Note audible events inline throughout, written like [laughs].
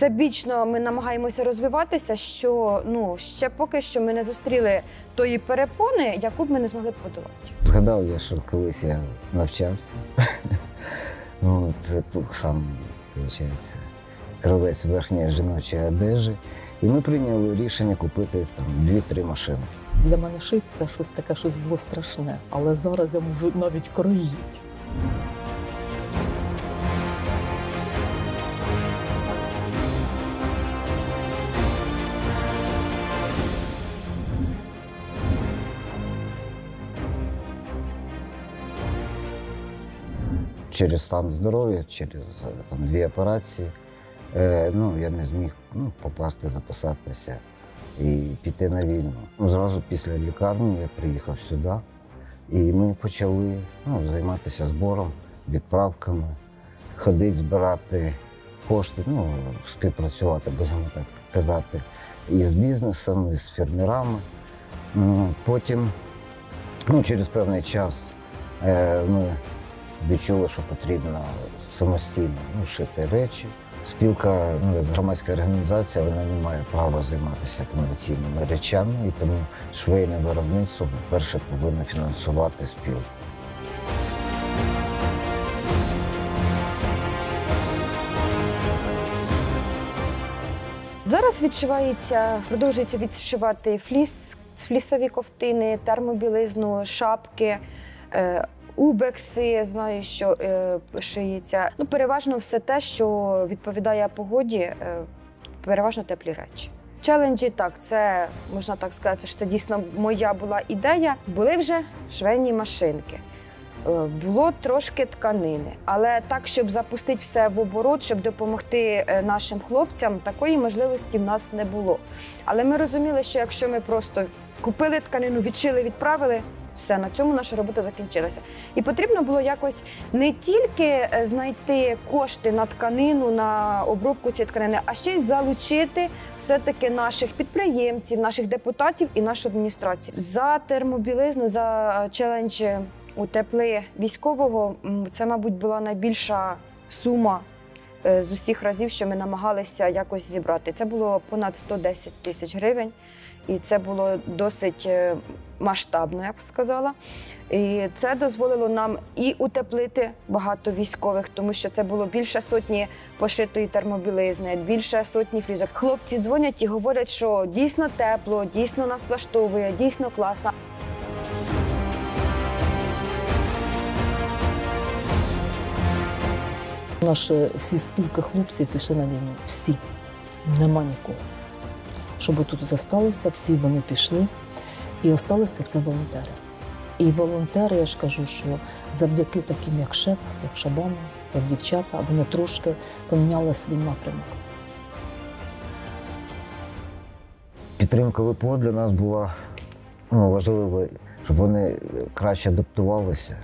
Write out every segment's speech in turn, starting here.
всебічно ми намагаємося розвиватися, що ну ще поки що ми не зустріли тої перепони, яку б ми не змогли б подолати. Згадав я, що колись я навчався. [laughs] Ну, Це сам, виходить, кравець верхньої жіночої одежі. І ми прийняли рішення купити там дві-три машинки. Для мене шить це щось таке, щось було страшне, але зараз я можу навіть кроїть. Через стан здоров'я, через е, там, дві операції. Е, ну, я не зміг ну, попасти, записатися і піти на війну. Ну, Зразу після лікарні я приїхав сюди, і ми почали ну, займатися збором, відправками, ходити, збирати кошти, ну, співпрацювати, будемо так казати, і з бізнесом, і з фермерами. Ну, Потім, ну, через певний час, е, ми відчули, що потрібно самостійно ну, шити речі. Спілка, ну, громадська організація, вона не має права займатися комерційними речами, і тому швейне виробництво перше повинно фінансувати спілку. Зараз відшивається, продовжується відшивати фліс, флісові ковтини, термобілизну, шапки. Убекси, знаю, що е, шиється. Ну, переважно все те, що відповідає погоді, е, переважно теплі речі. Челенджі, так, це можна так сказати, що це дійсно моя була ідея. Були вже швейні машинки. Е, Було трошки тканини, але так, щоб запустити все в оборот, щоб допомогти нашим хлопцям, такої можливості в нас не було. Але ми розуміли, що якщо ми просто купили тканину, відшили, відправили, все на цьому наша робота закінчилася. І потрібно було якось не тільки е, знайти кошти на тканину, на обробку цієї тканини, а ще й залучити все-таки наших підприємців, наших депутатів і нашу адміністрацію. За термобілизну, за е, челендж утепли військового, це, мабуть, була найбільша сума. е, З усіх разів, що ми намагалися якось зібрати, це було понад 110 тисяч гривень, і це було досить е, масштабно, я б сказала. І це дозволило нам і утеплити багато військових, тому що це було більше сотні пошитої термобілизни, більше сотні флізок. Хлопці дзвонять і говорять, що дійсно тепло, дійсно нас влаштовує, дійсно класно. Наші всі спілки хлопців пішли на війну. Всі. Нема нікого. Щоб тут зосталися, всі вони пішли. І осталося це волонтери. І волонтери, я ж кажу, що завдяки таким, як шеф, як Шабану, як дівчата, вони трошки поміняли свій напрямок. Підтримка ВПО для нас була ну, важлива, щоб вони краще адаптувалися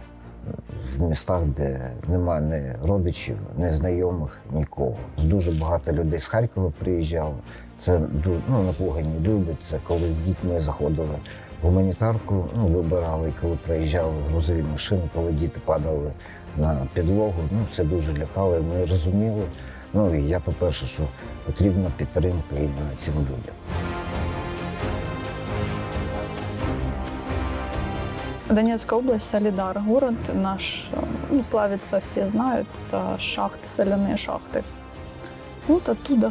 в містах, де немає ні родичів, ні знайомих, нікого. Дуже багато людей з Харкова приїжджало. Це дуже ну, напугані люди. Це коли з дітьми заходили в гуманітарку, ну, вибирали, і коли приїжджали грузові машини, коли діти падали на підлогу. Ну, це дуже лякало. і Ми розуміли. Ну і я, по-перше, що потрібна підтримка іменно цим людям. Донецкая область, Солидар, город наш, ну, славится, все знают, это шахты, соляные шахты. Вот оттуда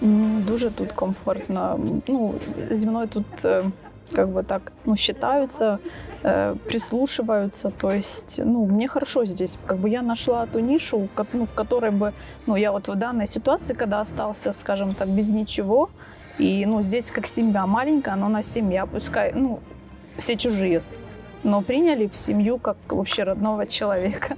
дуже тут комфортно. Ну, зимой тут э, как бы так, ну, считаются, э, прислушиваются, то есть, ну, мне хорошо здесь. Как бы я нашла ту нишу, ну, в которой бы, ну, я вот в данной ситуации, когда остался, скажем так, без ничего, и, ну, здесь как семья маленькая, но она семья, пускай, ну, все чужие, но приняли в семью как вообще родного человека.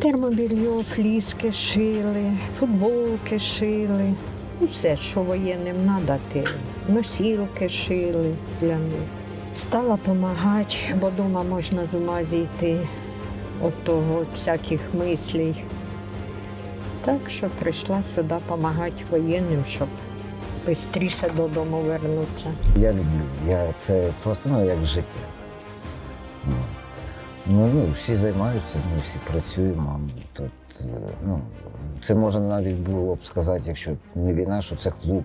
Термобільйо, фліски шили, футболки шили. Ну, Все, що воєнним треба, носілки шили для них. Стала допомагати, бо вдома можна з ума зійти від того, від всяких мислей. Так що прийшла сюди допомагати воєнним, щоб швидше додому вернутися. Я люблю. Я, це просто ну, як життя. Ну, Ну, ну, всі займаються, ми всі працюємо. Тут, е, ну, це можна навіть було б сказати, якщо не війна, що це клуб,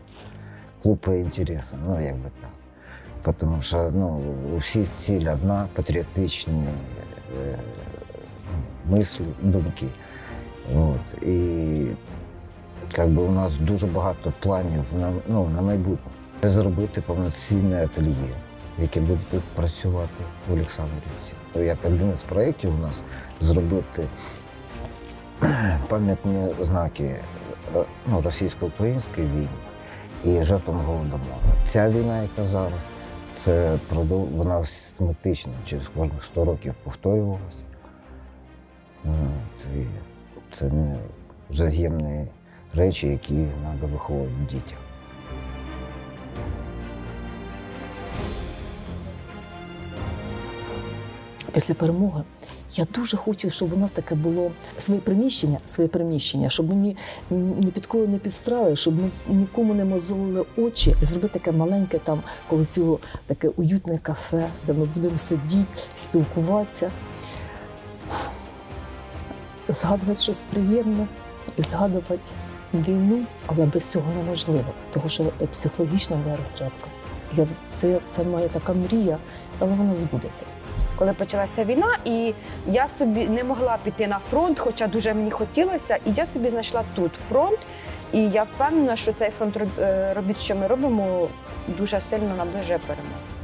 клуб по інтересам, ну як би так. Тому що ну, у всіх ціль одна, патріотичні е, мислі, думки. От. І як би, у нас дуже багато планів на, ну, на майбутнє. Зробити повноцінне ательє, яке буде тут працювати в Олександрівці. Як один із проєктів у нас зробити [clears throat] пам'ятні знаки е, ну, російсько-української війни і жертвам голодомору. Ця війна, яка зараз, це продов... вона систематично через кожних 100 років повторювалася. Це не вже з'ємні речі, які треба виховувати дітям. після перемоги. Я дуже хочу, щоб у нас таке було своє приміщення, своє приміщення, щоб ми ні, під кого не підстрали, щоб ми нікому не мозолили очі, і зробити таке маленьке там коло цього таке уютне кафе, де ми будемо сидіти, спілкуватися, згадувати щось приємне і згадувати війну, але без цього неможливо, тому що психологічна моя розрядка. Я, це, це моя така мрія, але вона збудеться. коли почалася війна, і я собі не могла піти на фронт, хоча дуже мені хотілося, і я собі знайшла тут фронт. І я впевнена, що цей фронт е, робіт, що ми робимо, дуже сильно наближує перемогу.